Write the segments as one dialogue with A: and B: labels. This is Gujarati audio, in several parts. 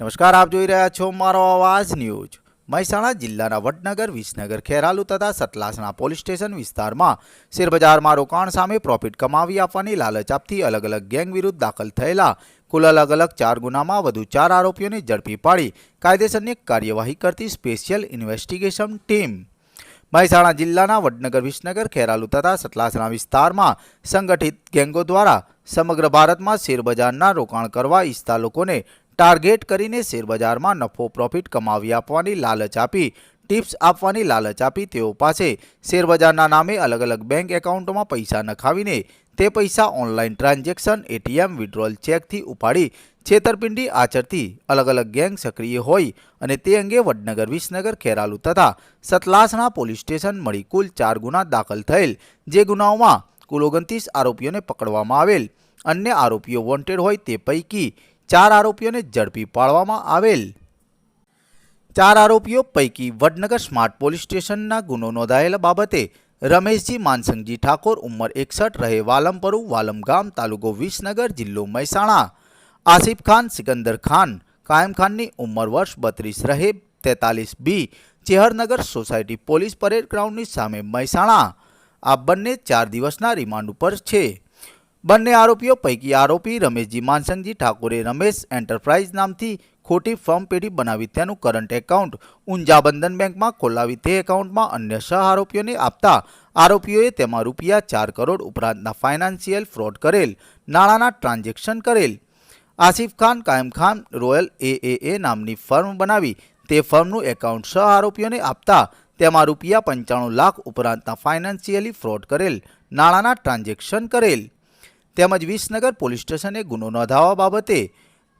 A: નમસ્કાર, આપ જોઈ રહ્યા છો મારો અવાજ ન્યૂઝ. મહેસાણા જિલ્લાના વડનગર, વિસનગર, ખેરાલુ તથા સતલાસણા પોલીસ સ્ટેશન વિસ્તારમાં શેરબજારમાં રોકાણ સામે પ્રોફિટ કમાવી આપવાની લાલચ આપતી અલગ અલગ ગેંગ વિરુદ્ધ દાખલ થયેલા કુલ અલગ અલગ ચાર ગુનામાં વધુ ચાર આરોપીઓને ઝડપી પાડી કાયદેસરની કાર્યવાહી કરતી સ્પેશિયલ ઇન્વેસ્ટિગેશન ટીમ. મહેસાણા જિલ્લાના વડનગર, વિસનગર, ખેરાલુ તથા સતલાસણા વિસ્તારમાં સંગઠિત ગેંગો દ્વારા સમગ્ર ભારતમાં શેરબજારના રોકાણ કરવા ઈચ્છતા લોકોને ટાર્ગેટ કરીને શેરબજારમાં નફો, પ્રોફિટ કમાવી આપવાની લાલચ આપી, ટિપ્સ આપવાની લાલચ આપી તેઓ પાસે. શેરબજારના નામે અલગ અલગ બેંક એકાઉન્ટમાં પૈસા નખાવીને તે પૈસા ઓનલાઈન ટ્રાન્ઝેક્શન, એટીએમ, વિડ્રોલ ચેકથી ઉપાડી છેતરપિંડી આચરતી અલગ અલગ ગેંગ સક્રિય હોય અને તે અંગે વડનગર, વિસનગર, ખેરાલુ તથા સતલાસણા પોલીસ સ્ટેશન મળી કુલ ચાર ગુના દાખલ થયેલ, જે ગુનાઓમાં કુલ ઓગણત્રીસ આરોપીઓને પકડવામાં આવેલ. અન્ય આરોપીઓ વોન્ટેડ હોય તે પૈકી ચાર આરોપીઓને ઝડપી પાડવામાં આવેલ. ચાર આરોપીઓ પૈકી વડનગર સ્માર્ટ પોલીસ સ્ટેશનના ગુનો નોંધાયેલા બાબતે રમેશજી માનસંગજી ઠાકોર ઉંમર એકસઠ રહે વાલમપરુ વાલમ ગામ તાલુકો વિસનગર જિલ્લો મહેસાણા. આસિફ ખાન, સિકંદર ખાન, કાયમ ખાનની ઉંમર વર્ષ બત્રીસ રહે, તેતાલીસ B, Chehernagar society police parade ગ્રાઉન્ડની સામે મહેસાણા. આ બંને ચાર દિવસના રિમાન્ડ ઉપર છે. બંને આરોપીઓ પૈકી આરોપી રમેશજી માનસંગજી ઠાકોરે રમેશ એન્ટરપ્રાઇઝ નામથી ખોટી ફોર્મ પેઢી બનાવી તેનું કરંટ એકાઉન્ટ ઊંઝા બંધન બેંકમાં ખોલાવી તે એકાઉન્ટમાં અન્ય સહ આરોપીઓને આપતા આરોપીઓએ તેમાં રૂપિયા ચાર કરોડ ઉપરાંતના ફાઇનાન્શિયલ ફ્રોડ કરેલ, નાણાંના ટ્રાન્ઝેક્શન કરેલ. આસિફ ખાન, કાયમ ખાન, રોયલ એ નામની ફર્મ બનાવી તે ફર્મનું એકાઉન્ટ સહ આરોપીઓને આપતા તેમાં રૂપિયા પંચાણું લાખ ઉપરાંતના ફાઇનાન્શિયલી ફ્રોડ કરેલ, નાણાંના ટ્રાન્ઝેક્શન કરેલ. તેમજ વિસનગર પોલીસ સ્ટેશને ગુનો નોંધાવવા બાબતે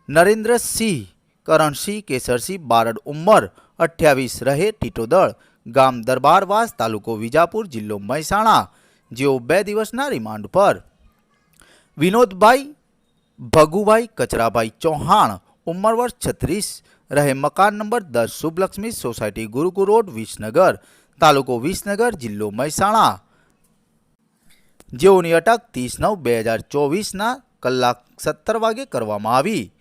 A: નરેન્દ્રસિંહ, કરણસિંહ, કેસરસિંહ, બારડ ઉંમર, અઠ્યાવીસ રહે ટીટોદળ ગામ દરબારવાસ, તાલુકો વિજાપુર, જિલ્લો મહેસાણા, જેઓ બે દિવસના રિમાન્ડ પર. વિનોદભાઈ ભગુભાઈ કચરાભાઈ ચૌહાણ, ઉંમર વર્ષ છત્રીસ રહે, મકાન નંબર દસ, શુભલક્ષ્મી સોસાયટી ગુરુકુ રોડ, વિસનગર, તાલુકો વિસનગર, જિલ્લો મહેસાણા. જેઓની અટક ત્રીસ નવ બે હજાર ચોવીસના કલાક સત્તર વાગે કરવામાં આવી.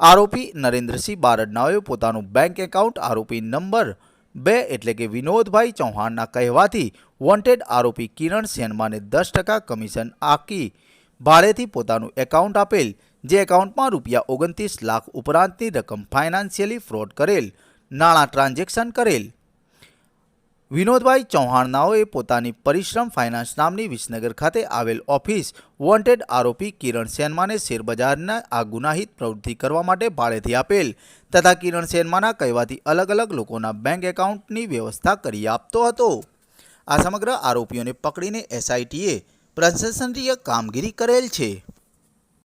A: આરોપી નરેન્દ્રસિંહ બારડનાઓએ પોતાનું બેંક એકાઉન્ટ આરોપી નંબર બે એટલે કે વિનોદભાઈ ચૌહાણના કહેવાથી વોન્ટેડ આરોપી કિરણ સેનમાને દસ ટકા કમિશન આકી ભાડેથી પોતાનું એકાઉન્ટ આપેલ, જે એકાઉન્ટમાં રૂપિયા ઓગણત્રીસ લાખ ઉપરાંતની રકમ ફાઇનાન્શિયલી ફ્રોડ કરેલ, નાણાં ટ્રાન્ઝેક્શન કરેલ. વિનોદભાઈ ચૌહાણનાઓએ પોતાની પરિશ્રમ ફાઇનાન્સ નામની વિસનગર ખાતે આવેલ ઓફિસ વોન્ટેડ આરોપી કિરણ સેનમાને શેરબજારના આ ગુનાહિત પ્રવૃત્તિ કરવા માટે ભાડેથી આપેલ તથા કિરણ સેનમાના કહેવાથી અલગ અલગ લોકોના બેંક એકાઉન્ટની વ્યવસ્થા કરી આપતો હતો. આ સમગ્ર આરોપીઓને પકડીને એસઆઈટીએ પ્રશંસનીય કામગીરી કરેલ છે.